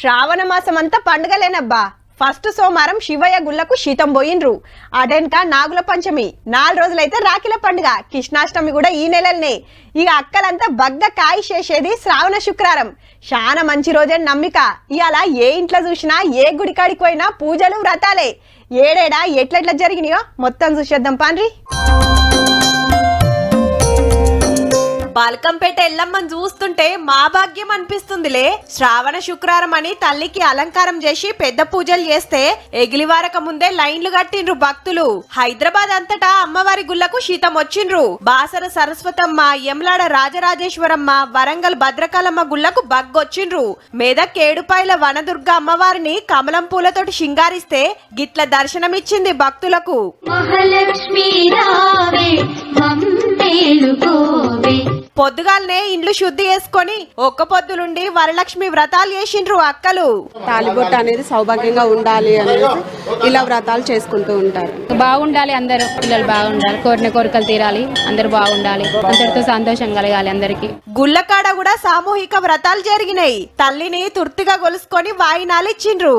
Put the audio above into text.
శ్రావణ మాసం అంతా పండుగలేనబ్బా. ఫస్ట్ సోమవారం శివయ్య గుళ్ళకు శీతం పోయిండ్రు. అడెన్క నాగుల పంచమి. నాలుగు రోజులైతే రాఖీల పండుగ. కృష్ణాష్టమి కూడా ఈ నెలలనే. ఇక అక్కలంతా బగ్గ కాయ చేసేది శ్రావణ శుక్రవారం. చాలా మంచి రోజని నమ్మిక. ఇవాళ ఏ ఇంట్లో చూసినా ఏ గుడికాడికి పోయినా పూజలు వ్రతాలే. ఏడేడా ఎట్లెట్లా జరిగినాయో మొత్తం చూసేద్దాం పాన్రి బాల్కంపేట ఎల్లమ్మని చూస్తుంటే మా భాగ్యం అనిపిస్తుందిలే. శ్రావణ శుక్రవారం అని తల్లికి అలంకారం చేసి పెద్ద పూజలు చేస్తే ఎగిలివారక ముందే లైన్లు కట్టిండ్రు భక్తులు. హైదరాబాద్ అంతటా అమ్మవారి గుళ్ళకు శీతం వచ్చిండ్రు. బాసర సరస్వతమ్మ యమలాడ రాజరాజేశ్వరమ్మ వరంగల్ భద్రకాలమ్మ గుళ్ళకు బగ్గొచ్చిండ్రు మెదక్ ఏడుపాయల వనదుర్గ అమ్మవారిని కమలం పూలతోటి శృంగారిస్తే గిట్ల దర్శనమిచ్చింది భక్తులకు. మహాలక్ష్మి రావే పొద్దుగాలనే ఇండ్లు శుద్ధి చేసుకొని ఒక్క పొద్దులుండి వరలక్ష్మి వ్రతాలు చేసిండ్రు అక్కలు. తాలిబొట్టు అనేది సౌభాగ్యంగా ఉండాలి అనేది ఇలా వ్రతాలు చేసుకుంటూ ఉంటారు. బాగుండాలి అందరూ పిల్లలు బాగుండాలి కోరిన కోరికలు తీరాలి అందరూ బాగుండాలి అందరితో సంతోషం కలగాలి అందరికీ. గుళ్ళకాడ కూడా సామూహిక వ్రతాలు జరిగినాయి. తల్లిని తుర్తిగా గొలుసుకొని వాయినాలు ఇచ్చిండ్రు.